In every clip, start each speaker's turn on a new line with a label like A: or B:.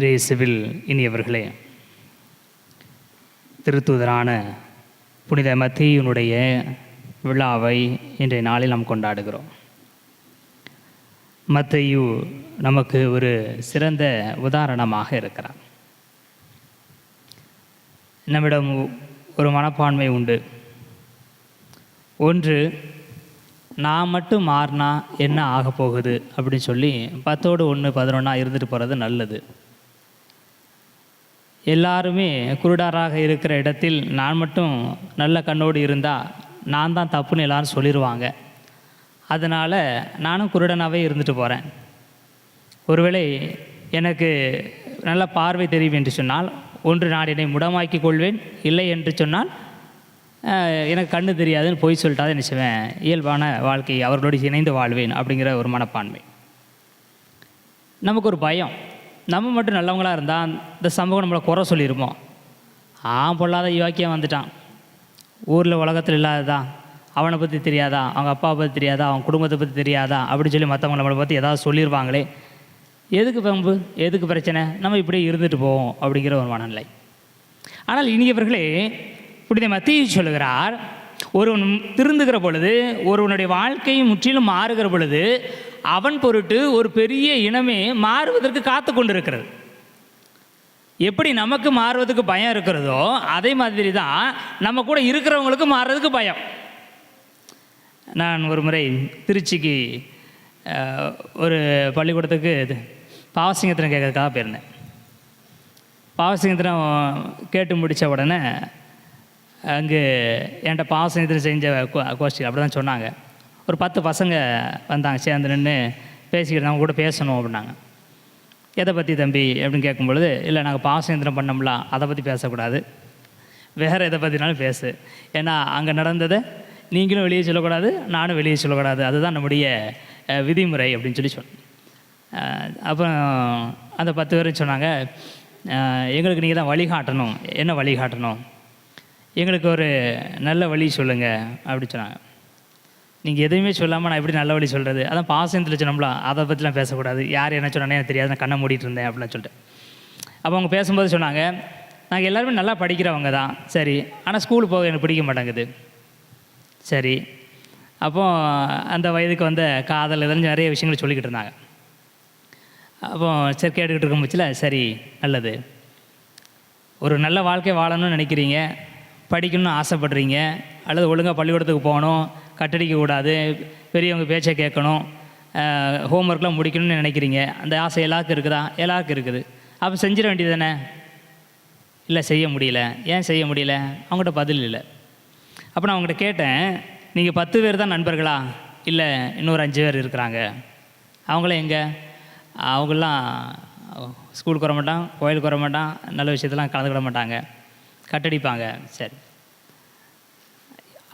A: இயேசுவில் இனியவர்களே திருத்தூதரான புனித மத்தியினுடைய விழாவை இன்றைய நாளில் நாம் கொண்டாடுகிறோம். மத்தையு நமக்கு ஒரு சிறந்த உதாரணமாக இருக்கிறார். நம்மிடம் ஒரு மனப்பான்மை உண்டு. ஒன்று நான் மட்டும் மாறினா என்ன ஆக போகுது? அப்படின்னு சொல்லி பத்தோடு ஒன்று பதினொன்றா இருந்துட்டு போகிறது நல்லது. எல்லாருமே குருடாராக இருக்கிற இடத்தில் நான் மட்டும் நல்ல கண்ணோடு இருந்தால் நான் தான் தப்புன்னு எல்லாரும் சொல்லிடுவாங்க அதனால் நானும் குருடனாகவே இருந்துட்டு போகிறேன் ஒருவேளை எனக்கு நல்ல பார்வை தெரியும் என்று சொன்னால் ஒன்று நான் என்னை முடமாக்கிக் கொள்வேன் இல்லை என்று சொன்னால் எனக்கு கண்ணு தெரியாதுன்னு பொய் சொல்லிட்டாதான் நினச்சுவேன் இயல்பான வாழ்க்கை அவர்களோடு இணைந்து வாழ்வேன் அப்படிங்கிற ஒரு மனப்பான்மை. நமக்கு ஒரு பயம். நம்ம மட்டும் நல்லவங்களாக இருந்தால் இந்த சமூகம் நம்மளை குறை சொல்லியிருப்போம் ஆ பொல்லாத யோக்கியம் வந்துட்டான். ஊரில் உலகத்தில் இல்லாததா? அவனை பற்றி தெரியாதா? அவங்க அப்பாவை பற்றி தெரியாதா? அவன் குடும்பத்தை பற்றி தெரியாதா? அப்படின்னு சொல்லி மற்றவங்க நம்மளை பற்றி ஏதாவது சொல்லிடுவாங்களே எதுக்கு பம்பு? எதுக்கு பிரச்சனை? நம்ம இப்படியே இருந்துட்டு போவோம் அப்படிங்கிற ஒரு மனநிலை. ஆனால் இனியவர்களே புனித மத்திய சொல்லுகிறார் ஒருவன் திருந்துகிற பொழுது ஒருவனுடைய வாழ்க்கை முற்றிலும் மாறுகிற பொழுது அவன் பொருட்டு ஒரு பெரிய இனமே மாறுவதற்கு காத்து கொண்டிருக்கிறது. எப்படி நமக்கு மாறுவதற்கு பயம் இருக்கிறதோ அதே மாதிரி தான் நம்ம கூட இருக்கிறவங்களுக்கு மாறுறதுக்கு பயம். நான் ஒரு முறை திருச்சிக்கு ஒரு பள்ளிக்கூடத்துக்கு இது பாவசிங்கத்தினம் கேட்கறதுக்காக போயிருந்தேன். பாவசிங்கத்திரம் கேட்டு முடித்த உடனே அங்கே என்கிட்ட பாவசிங்கத்தினம் செஞ்ச கோ- கோஷ்டி அப்படி தான் சொன்னாங்க. ஒரு பத்து பசங்க வந்தாங்க சேர்ந்து நின்று பேசிக்கிட்டு அவங்க கூட பேசணும் அப்படின்னாங்க. எதை பற்றி தம்பி? அப்படின்னு கேட்கும்பொழுது இல்லை நாங்கள் பாசயந்திரம் பண்ணோம்ல அதை பற்றி பேசக்கூடாது. வேறு எதை பற்றினாலும் பேசு. ஏன்னா அங்கே நடந்ததை நீங்களும் வெளியே சொல்லக்கூடாது நானும் வெளியே சொல்லக்கூடாது. அதுதான் நம்முடைய விதிமுறை அப்படின்னு சொல்லி சொன்னேன் அப்புறம் அந்த பத்து பேரும் சொன்னாங்க எங்களுக்கு நீங்கள் தான் வழிகாட்டணும் என்ன வழிகாட்டணும் எங்களுக்கு ஒரு நல்ல வழி சொல்லுங்கள் அப்படின்னு சொன்னாங்க. நீங்கள் எதுவுமே சொல்லாமல் நான் எப்படி நல்ல வழி சொல்கிறது அதான் பாசத்தில் சொன்னோம்ல அதை பற்றிலாம் பேசக்கூடாது. யார் என்ன சொன்னானே எனக்கு தெரியாது. நான் கண்ணை மூடிட்டு இருந்தேன் அப்படின்னு சொல்லிட்டு. அப்போ அவங்க பேசும்போது சொன்னாங்க நாங்கள் எல்லாருமே நல்லா படிக்கிறவங்க தான். சரி. ஆனால் ஸ்கூலுக்கு போக எனக்கு பிடிக்க மாட்டேங்குது. சரி. அப்போ அந்த வயதுக்கு வந்த காதல் இதெல்லாம் நிறைய விஷயங்கள் சொல்லிக்கிட்டு இருந்தாங்க. அப்போ சரி கேட்டுக்கிட்டு இருக்கும் பட்சத்தில் சரி நல்லது. ஒரு நல்ல வாழ்க்கை வாழணும்னு நினைக்கிறீங்க. படிக்கணும்னு ஆசைப்படுறீங்க அல்லது ஒழுங்காக பள்ளிக்கூடத்துக்கு போகணும் கட்டடிக்க கூடாது பெரியவங்க பேச்சை கேட்கணும் ஹோம்ஒர்க்லாம் முடிக்கணும்னு நினைக்கிறீங்க அந்த ஆசை எல்லாருக்கும் இருக்குதா? எல்லாருக்கும் இருக்குது. அப்போ செஞ்சிட வேண்டியது தானே இல்லை செய்ய முடியல. ஏன் செய்ய முடியல? அவங்ககிட்ட பதில் இல்லை. அப்போ நான் அவங்ககிட்ட கேட்டேன் நீங்கள் பத்து பேர் தான் நண்பர்களா? இல்லை இன்னொரு அஞ்சு பேர் இருக்கிறாங்க. அவங்களாம் எங்கே? அவங்களாம் ஸ்கூலுக்கு வர மாட்டான் கோயிலுக்கு வர மாட்டான் நல்ல விஷயத்தெல்லாம் கலந்துக்கிட மாட்டாங்க. கட்டடிப்பாங்க. சரி.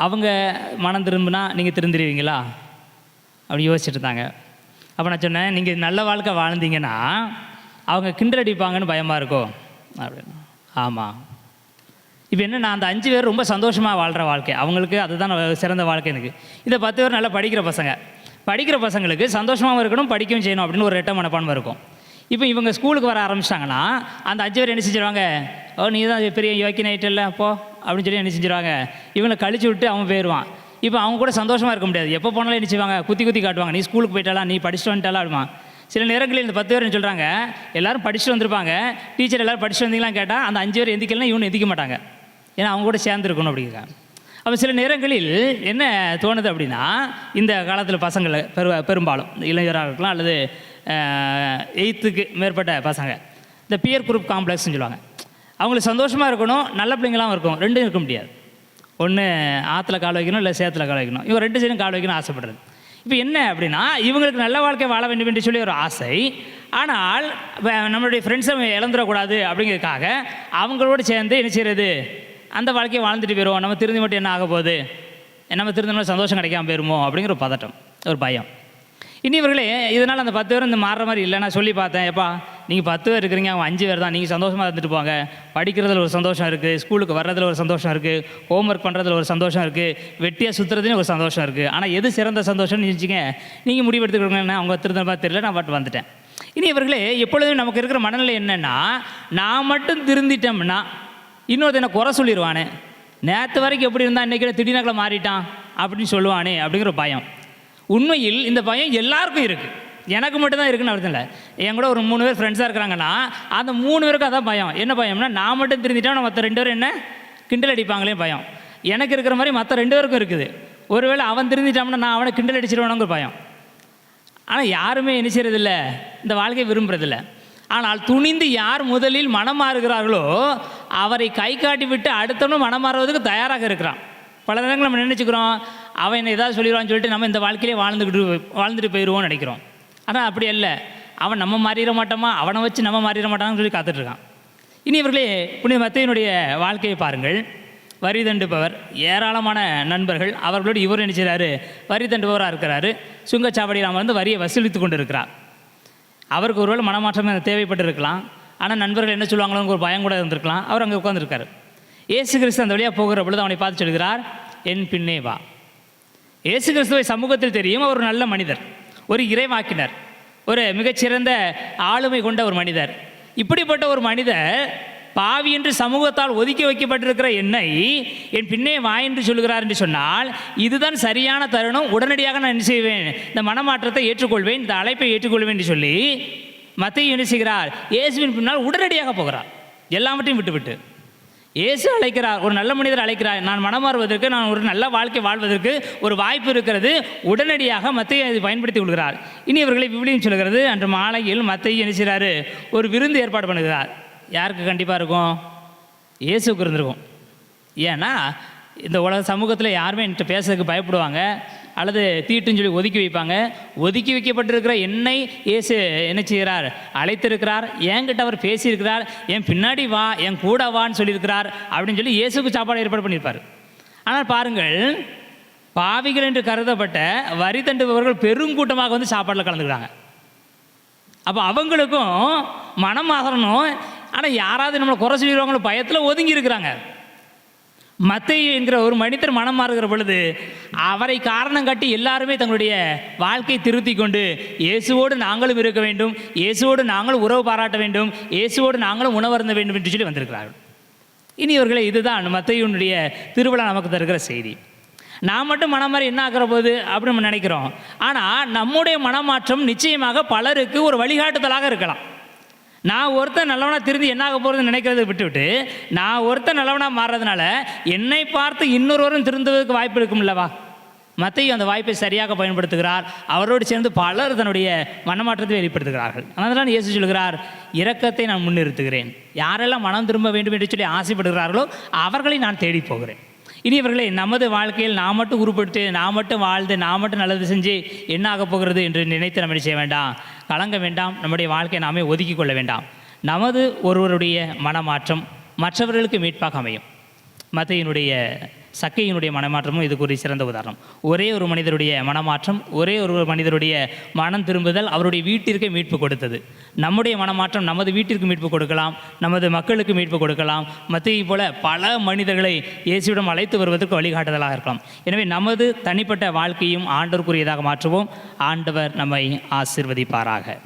A: அவங்க மனம் திரும்பினா நீங்கள் திருந்துடுவீங்களா அப்படி யோசிச்சுட்டு இருந்தாங்க. அப்போ நான் சொன்னேன் நீங்கள் நல்ல வாழ்க்கை வாழ்ந்தீங்கன்னா அவங்க கிண்டல் அடிப்பாங்கன்னு பயமாக இருக்கும் அப்படின்னு. ஆமாம் இப்போ என்ன நான் அந்த அஞ்சு பேர் ரொம்ப சந்தோஷமாக வாழ்கிற வாழ்க்கை. அவங்களுக்கு அதுதான் சிறந்த வாழ்க்கை எனக்கு. இந்த பத்து பேர் நல்லா படிக்கிற பசங்க. படிக்கிற பசங்களுக்கு சந்தோஷமாகவும் இருக்கணும் படிக்கவும் செய்யணும் அப்படின்னு ஒரு ரெட்ட மனப்பான்மை இருக்கும். இப்போ இவங்க ஸ்கூலுக்கு வர ஆரம்பிச்சிட்டாங்கன்னா அந்த அஞ்சு பேர் என்ன செஞ்சிருவாங்க? ஓ நீ தான் பெரிய யோக்கிய நைட்டு இல்லை போ அப்படின்னு சொல்லி என்ன செஞ்சிருவாங்க? இவங்களை கழிச்சு விட்டு அவன் போயிடுவான். இப்போ அவங்க கூட சந்தோஷமாக இருக்க முடியாது. எப்போ போனாலும் என்ன செய்வாங்க? குத்தி குத்தி காட்டுவாங்க. நீ ஸ்கூலுக்கு போயிட்டாலா நீ படிச்சுட்டு வந்துட்டாலா அப்படிமா சில நேரங்களில் இந்த பத்து பேர் சொல்கிறாங்க எல்லாரும் படிச்சுட்டு வந்திருப்பாங்க. டீச்சர் எல்லோரும் படிச்சுட்டு வந்தீங்களான்னு கேட்டால் அந்த அஞ்சு பேர் எந்திக்கலாம் இவனு எந்திக்க மாட்டாங்க. ஏன்னா அவங்க கூட சேர்ந்துருக்கணும் அப்படிங்கிறாங்க அப்போ சில நேரங்களில் என்ன தோணுது அப்படின்னா இந்த காலத்தில் பசங்களை பெரு பெரும்பாலும் இளைஞராக இருக்கலாம் அல்லது எயித்துக்கு மேற்பட்ட பசங்க. இந்த பியர் குரூப் காம்ப்ளெக்ஸ்னு சொல்லுவாங்க. அவங்களுக்கு சந்தோஷமாக இருக்கணும் நல்ல பிள்ளைங்களாம் இருக்கும் ரெண்டும் இருக்க முடியாது. ஒன்று ஆற்றுல கால் வைக்கணும் இல்லை சேத்துல கால் வைக்கணும். இவங்க ரெண்டு சைடும் கால் வைக்கணும் ஆசைப்படுறது. இப்போ என்ன அப்படின்னா இவங்களுக்கு நல்ல வாழ்க்கை வாழ வேண்டும் என்று சொல்லி ஒரு ஆசை. ஆனால் நம்மளுடைய ஃப்ரெண்ட்ஸை இழந்துடக்கூடாது அப்படிங்கிறதுக்காக அவங்களோடு சேர்ந்து என்ன செய்கிறது அந்த வாழ்க்கையை வாழ்ந்துட்டு போயிடுவோம் நம்ம திருந்தி மட்டும் என்ன ஆக போகுது? நம்ம திருந்தோம்னா சந்தோஷம் கிடைக்காம போயிருமோ? அப்படிங்கிற ஒரு பதட்டம் ஒரு பயம். இனி இவர்களே இதனால் அந்த பத்து பேர் இந்த மாறுற மாதிரி இல்லை. நான் சொல்லி பார்த்தேன். எப்பா நீங்கள் பத்து பேர் இருக்கிறீங்க அவங்க அஞ்சு பேர் தான். நீங்கள் சந்தோஷமாக இருந்துட்டு போங்க. படிக்கிறதுல ஒரு சந்தோஷம் இருக்குது ஸ்கூலுக்கு வர்றதுல ஒரு சந்தோஷம் இருக்குது ஹோம் ஒர்க் பண்ணுறதுல ஒரு சந்தோஷம் இருக்குது வெட்டியாக சுற்றுறதுன்னு ஒரு சந்தோஷம் இருக்குது ஆனால் எது சிறந்த சந்தோஷம்னு நினச்சிங்க நீங்கள் முடிவெடுத்துக்கிறீங்கன்னா அவங்க திருந்த தெரியல. நான் பாட்டு வந்துட்டேன். இனி இவர்களே எப்பொழுதும் நமக்கு இருக்கிற மனநிலை என்னென்னா நான் மட்டும் திருந்திட்டோம்னா இன்னொருத்தனை குறை சொல்லிடுவானே நேற்று வரைக்கும் எப்படி இருந்தால் இன்றைக்கி திடீர்னு மாறிட்டான் அப்படின்னு சொல்லுவானே அப்படிங்கிற ஒரு பயம். உண்மையில் இந்த பயம் எல்லாருக்கும் இருக்குது எனக்கு மட்டும்தான் இருக்குன்னு அர்த்தம் இல்லை. என் கூட ஒரு மூணு பேர் ஃப்ரெண்ட்ஸாக இருக்கிறாங்கன்னா அந்த மூணு பேருக்கும் அதான் பயம். என்ன பயம்னா நான் மட்டும் திருந்திட்டா மற்ற ரெண்டு பேரும் என்ன? கிண்டல் அடிப்பாங்களே பயம். எனக்கு இருக்கிற மாதிரி மற்ற ரெண்டு பேருக்கும் இருக்குது. ஒருவேளை அவன் திருந்திட்டான்னா நான் அவனை கிண்டல் அடிச்சிருவானுங்கிற பயம். ஆனால் யாருமே என்ன செய்கிறதில்ல இந்த வாழ்க்கையை விரும்புகிறதில்ல ஆனால் துணிந்து யார் முதலில் மனம் மாறுகிறார்களோ அவரை கை காட்டி விட்டு அடுத்தவனும் மனம் மாறுவதற்கு தயாராக இருக்கிறான். பல நேரங்கள் நம்ம நினச்சிக்கிறோம் அவன் என்ன ஏதாவது சொல்லிடுவான்னு சொல்லிட்டு நம்ம இந்த வாழ்க்கையிலே வாழ்ந்துக்கிட்டு வாழ்ந்துட்டு போயிடுவோம்னு நினைக்கிறோம். ஆனால் அப்படி அல்ல. அவன் நம்ம மாறிட மாட்டோமா? அவனை வச்சு நம்ம மாறிட மாட்டான்னு சொல்லி காத்துட்ருக்கான் இனி இவர்களே புனித மத்தையினுடைய வாழ்க்கையை பாருங்கள். வரி தண்டுபவர் ஏராளமான நண்பர்கள் அவர்களோடு இவர் நினைச்சிறாரு வரி தண்டுபவராக இருக்கிறாரு. சுங்கச்சாவடியில் அமர்ந்து வரியை வசூலித்து கொண்டு இருக்கிறார் அவருக்கு ஒருவேளை மனமாற்றம் தேவைப்பட்டு இருக்கலாம் ஆனால் நண்பர்கள் என்ன சொல்லுவாங்களோன்னு ஒரு பயம் கூட இருந்திருக்கலாம். அவர் அங்கே உட்காந்துருக்காரு இயேசு கிறிஸ்து அந்த வழியாக போகிற பொழுது அவனை பார்த்து சொல்கிறார் என் பின்னே வா. இயேசு கிறிஸ்துவை சமூகத்தில் தெரியும் அவர் ஒரு நல்ல மனிதர் ஒரு இறைவாக்கினர் ஒரு மிகச்சிறந்த ஆளுமை கொண்ட ஒரு மனிதர். இப்படிப்பட்ட ஒரு மனிதர் பாவி என்று சமூகத்தால் ஒதுக்கி வைக்கப்பட்டிருக்கிற என்னை என் பின்னே வா என்று சொல்கிறார் என்று சொன்னால் இதுதான் சரியான தருணம் உடனடியாக நான் என்ன செய்வேன்? இந்த மனமாற்றத்தை ஏற்றுக்கொள்வேன் இந்த அழைப்பை ஏற்றுக்கொள்வேன் என்று சொல்லி மத்திய என்ன செய்கிறார்? இயேசுவின் பின்னால் உடனடியாக போகிறார். எல்லாவற்றையும் விட்டுவிட்டு. இயேசு அழைக்கிறார் ஒரு நல்ல மனிதர் அழைக்கிறார் நான் மனமாறுவதற்கு நான் ஒரு நல்ல வாழ்க்கை வாழ்வதற்கு ஒரு வாய்ப்பு இருக்கிறது. உடனடியாக மத்திய அதை பயன்படுத்தி கொள்கிறார். இனி இவர்களை விபிலியும் சொல்கிறது அன்று மாலையில் மத்திய என்ன ஒரு விருந்து ஏற்பாடு பண்ணுகிறார். யாருக்கு கண்டிப்பாக இருக்கும்? இயேசுக்கு இருந்திருக்கும். ஏன்னா இந்த உலக சமூகத்தில் யாருமே என்கிட்ட பேசுறதுக்கு பயப்படுவாங்க. அல்லது தீட்டுன்னு சொல்லி ஒதுக்கி வைப்பாங்க. ஒதுக்கி வைக்கப்பட்டிருக்கிற என்னை இயேசு என்ன செய்கிறார்? அழைத்திருக்கிறார். என்கிட்ட அவர் பேசியிருக்கிறார். என் பின்னாடி வா என் கூட வான்னு சொல்லியிருக்கிறார் அப்படின்னு சொல்லி இயேசுக்கு சாப்பாடு ஏற்பாடு பண்ணியிருப்பார். ஆனால் பாருங்கள் பாவிகள் என்று கருதப்பட்ட வரி தண்டுபவர்கள் பெருங்கூட்டமாக வந்து சாப்பாட்டில் கலந்துக்கிறாங்க. அப்போ அவங்களுக்கும் மனம் மாறணும் ஆனால் யாராவது நம்மளை குறை சொல்லிடுவாங்களோ பயத்தில் ஒதுங்கி இருக்கிறாங்க. மத்தையு என்கிற ஒரு மனிதர் மனம் மாறுகிற பொழுது அவரை காரணம் காட்டி எல்லாருமே தங்களுடைய வாழ்க்கையை திருத்தி கொண்டு இயேசுவோடு நாங்களும் இருக்க வேண்டும் இயேசுவோடு நாங்களும் உறவு பாராட்ட வேண்டும் இயேசுவோடு நாங்களும் உணவருந்த வேண்டும் என்று சொல்லி வந்திருக்கிறார்கள். இனி இவர்களை இதுதான் மத்தையுனுடைய திருவிழா நமக்கு தருகிற செய்தி. நான் மட்டும் மனம் மாறி என்ன ஆகிற போது அப்படின்னு நம்ம நினைக்கிறோம். ஆனால் நம்முடைய மனமாற்றம் நிச்சயமாக பலருக்கு ஒரு வழிகாட்டுதலாக இருக்கலாம். நான் ஒருத்தன் நல்லவனாக திருந்தி என்னாக போகிறதுன்னு நினைக்கிறத விட்டுவிட்டு நான் ஒருத்தன் நல்லவனாக மாறுறதுனால என்னை பார்த்து இன்னொருவரும் திருந்துவதற்கு வாய்ப்பு இருக்கும்லவா மத்தையும் அந்த வாய்ப்பை சரியாக பயன்படுத்துகிறார். அவரோடு சேர்ந்து பலர் தன்னுடைய மனமாற்றத்தை வெளிப்படுத்துகிறார்கள். அதனால் இயேசு சொல்கிறார் இரக்கத்தை நான் முன்னிறுத்துகிறேன். யாரெல்லாம் மனம் திரும்ப வேண்டும் என்று சொல்லி ஆசைப்படுகிறார்களோ அவர்களை நான் தேடி போகிறேன். இனி இவர்களே நமது வாழ்க்கையில் நான் மட்டும் உருப்பட்டு நான் மட்டும் வாழ்ந்து நான் மட்டும் நல்லது செஞ்சு என்ன ஆகப் போகிறது என்று நினைத்து நம்ம என்ன செய்ய வேண்டாம்? கலங்க வேண்டாம். நம்முடைய வாழ்க்கையை நாமே ஒதுக்கிக் கொள்ள வேண்டாம். நமது ஒருவருடைய மனமாற்றம் மற்றவர்களுக்கு மீட்பாக அமையும். மத்தையினுடைய சக்கையினுடைய மனமாற்றமும் இதுக்கு ஒரு சிறந்த உதாரணம். ஒரே ஒரு மனிதருடைய மனமாற்றம் ஒரே ஒரு மனிதருடைய மனம் திரும்புதல் அவருடைய வீட்டிற்கே மீட்பு கொடுத்தது. நம்முடைய மனமாற்றம் நமது வீட்டிற்கு மீட்பு கொடுக்கலாம் நமது மக்களுக்கு மீட்பு கொடுக்கலாம். மத்தியை போல பல மனிதர்களை இயேசுவிடம் அழைத்து வருவதற்கு வழிகாட்டுதலாக இருக்கலாம். எனவே நமது தனிப்பட்ட வாழ்க்கையும் ஆண்டவருக்குரியதாக மாற்றுவோம். ஆண்டவர் நம்மை ஆசிர்வதிப்பாராக.